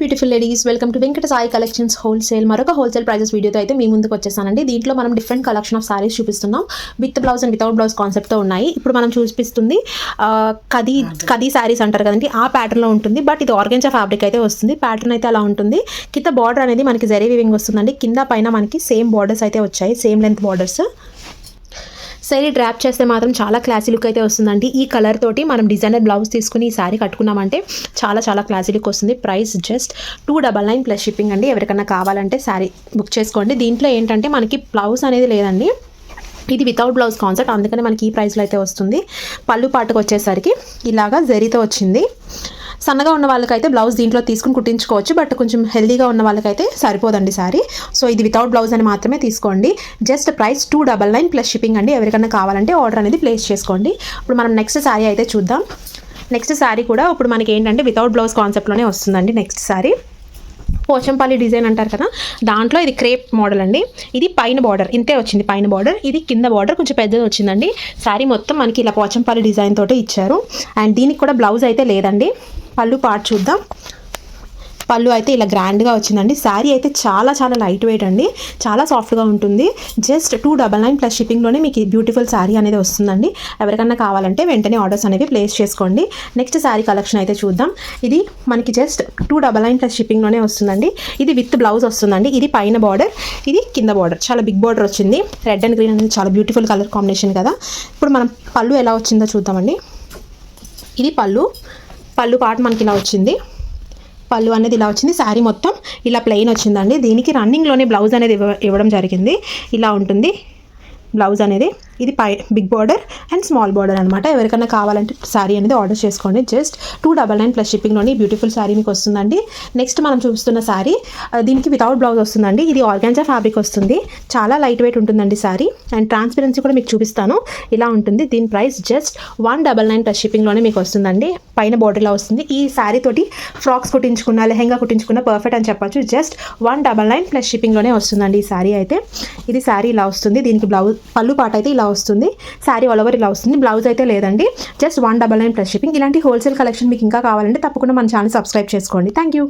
Beautiful ladies welcome to Venkata Sai collections wholesale మరొక wholesale prices వీడియోతో అయితే మీ ముందుకు వచ్చేసానండి. దీంట్లో మనం డిఫరెంట్ కలెక్షన్ ఆఫ్ సారీస్ చూపిస్తున్నాం. With blouse and without blouse కాన్సెప్ట్తో ఉన్నాయి. ఇప్పుడు మనం చూపిస్తుంది కదీ కదీ శారీస్ అంటారు కదండి. ఆ ప్యాటర్న్లో ఉంటుంది. బట్ ఇది ఆర్గెన్జా ఫ్యాబ్రిక్ అయితే వస్తుంది. ప్యాటర్న్ అయితే అలా ఉంటుంది. కింద బార్డర్ అనేది మనకి జరీ వివింగ్ వస్తుందండి. కింద పైన మనకి సేమ్ బార్డర్స్ అయితే వచ్చాయి. Same length borders sari drop చేస్తే మాత్రం చాలా క్లాసీ లుక్ అయితే వస్తుందండి. ఈ కలర్ తోటి మనం డిజైనర్ బ్లౌజ్ తీసుకుని ఈ శారీ కట్టుకున్నామంటే చాలా చాలా క్లాసీ లుక్ వస్తుంది. Price just two double nine plus shipping అండి. ఎవరికైనా కావాలంటే శారీ బుక్ చేసుకోండి. దీంట్లో ఏంటంటే మనకి బ్లౌజ్ అనేది లేదండి. ఇది వితౌట్ బ్లౌజ్ కాన్సెప్ట్ అందుకని మనకి ఈ ప్రైస్లో అయితే వస్తుంది. పళ్ళు పాటకు వచ్చేసరికి ఇలాగా జరీతో వచ్చింది. సన్నగా ఉన్న వాళ్ళకైతే బ్లౌజ్ దీంట్లో తీసుకుని కుట్టించుకోవచ్చు బట్ కొంచెం హెల్దీగా ఉన్న వాళ్ళకైతే సరిపోదండి సారీ సో ఇది వితౌట్ బ్లౌజ్ అని మాత్రమే తీసుకోండి. Just price two double nine plus shipping అండి. ఎవరికైనా కావాలంటే ఆర్డర్ అనేది ప్లేస్ చేసుకోండి. ఇప్పుడు మనం నెక్స్ట్ శారీ అయితే చూద్దాం. నెక్స్ట్ శారీ కూడా ఇప్పుడు మనకి ఏంటంటే వితౌట్ బ్లౌజ్ కాన్సెప్ట్లోనే వస్తుందండి నెక్స్ట్ శారీ పోచంపల్లి డిజైన్ అంటారు కదా దాంట్లో ఇది క్రేప్ మోడల్ అండి. ఇది పైన బార్డర్ ఇంతే వచ్చింది పైన బార్డర్ ఇది కింద బార్డర్ కొంచెం పెద్దది వచ్చిందండి. శారీ మొత్తం మనకి ఇలా పోచంపల్లి డిజైన్ తోటి ఇచ్చారు. అండ్ దీనికి కూడా బ్లౌజ్ అయితే లేదండి. పళ్ళు పార్ట్ చూద్దాం. పళ్ళు అయితే ఇలా గ్రాండ్గా వచ్చిందండి. శారీ అయితే చాలా చాలా లైట్ వెయిట్ అండి. చాలా సాఫ్ట్గా ఉంటుంది. Just two double nine plus షిప్పింగ్లోనే మీకు ఈ బ్యూటిఫుల్ శారీ అనేది వస్తుందండి. ఎవరికన్నా కావాలంటే వెంటనే ఆర్డర్స్ అనేవి ప్లేస్ చేసుకోండి. నెక్స్ట్ శారీ కలెక్షన్ అయితే చూద్దాం. ఇది మనకి just two double nine plus షిప్పింగ్లోనే వస్తుందండి. ఇది విత్ బ్లౌజ్ వస్తుందండి. ఇది పైన బార్డర్ ఇది కింద బార్డర్ చాలా బిగ్ బార్డర్ వచ్చింది. రెడ్ అండ్ గ్రీన్ అనేది చాలా బ్యూటిఫుల్ కలర్ కాంబినేషన్ కదా. ఇప్పుడు మనం పళ్ళు ఎలా వచ్చిందో చూద్దామండి. ఇది పళ్ళు. పళ్ళు పాట మనకి ఇలా వచ్చింది. పళ్ళు అనేది ఇలా వచ్చింది. శారీ మొత్తం ఇలా ప్లెయిన్ వచ్చిందండి. దీనికి రన్నింగ్లోనే బ్లౌజ్ అనేది ఇవ్వ ఇవ్వడం జరిగింది. ఇలా ఉంటుంది. బ్లౌజ్ అనేది. ఇది పై big border and small border అనమాట ఎవరికైనా కావాలంటే శారీ అనేది ఆర్డర్ చేసుకోండి. Just two double nine plus షిప్పింగ్లోని beautiful sari మీకు వస్తుందండి. నెక్స్ట్ మనం చూస్తున్న శారీ దీనికి వితౌట్ బ్లౌజ్ వస్తుందండి. ఇది ఆర్గాన్జా ఫ్యాబ్రిక్ వస్తుంది. చాలా లైట్ వెయిట్ ఉంటుందండి శారీ అండ్ ట్రాన్స్పరెన్సీ కూడా మీకు చూపిస్తాను. ఇలా ఉంటుంది. దీని price just one double nine plus షిప్పింగ్లోనే మీకు వస్తుందండి. పైన బార్డర్లో వస్తుంది. ఈ శారీ తోటి ఫ్రాక్స్ కుట్టించుకున్న లెహెంగా కుట్టించుకున్న పర్ఫెక్ట్ అని చెప్పచ్చు. Just one double nine plus షిప్పింగ్లోనే వస్తుందండి ఈ శారీ అయితే. ఇది శారీ ఇలా వస్తుంది. దీనికి బ్లౌజ్ పళ్ళు పాట అయితే ఇలా ఇలా వస్తుంది. శారీ ఆల్ ఓవర్ ఇలా వస్తుంది. బ్లౌజ్ అయితే లేదండి. Just one double nine plus shipping ఇలాంటి హోల్సేల్ కలెక్షన్ మీకు ఇంకా కావాలంటే తప్పకుండా మన ఛానల్ సబ్స్క్రైబ్ చేసుకోండి. Thank you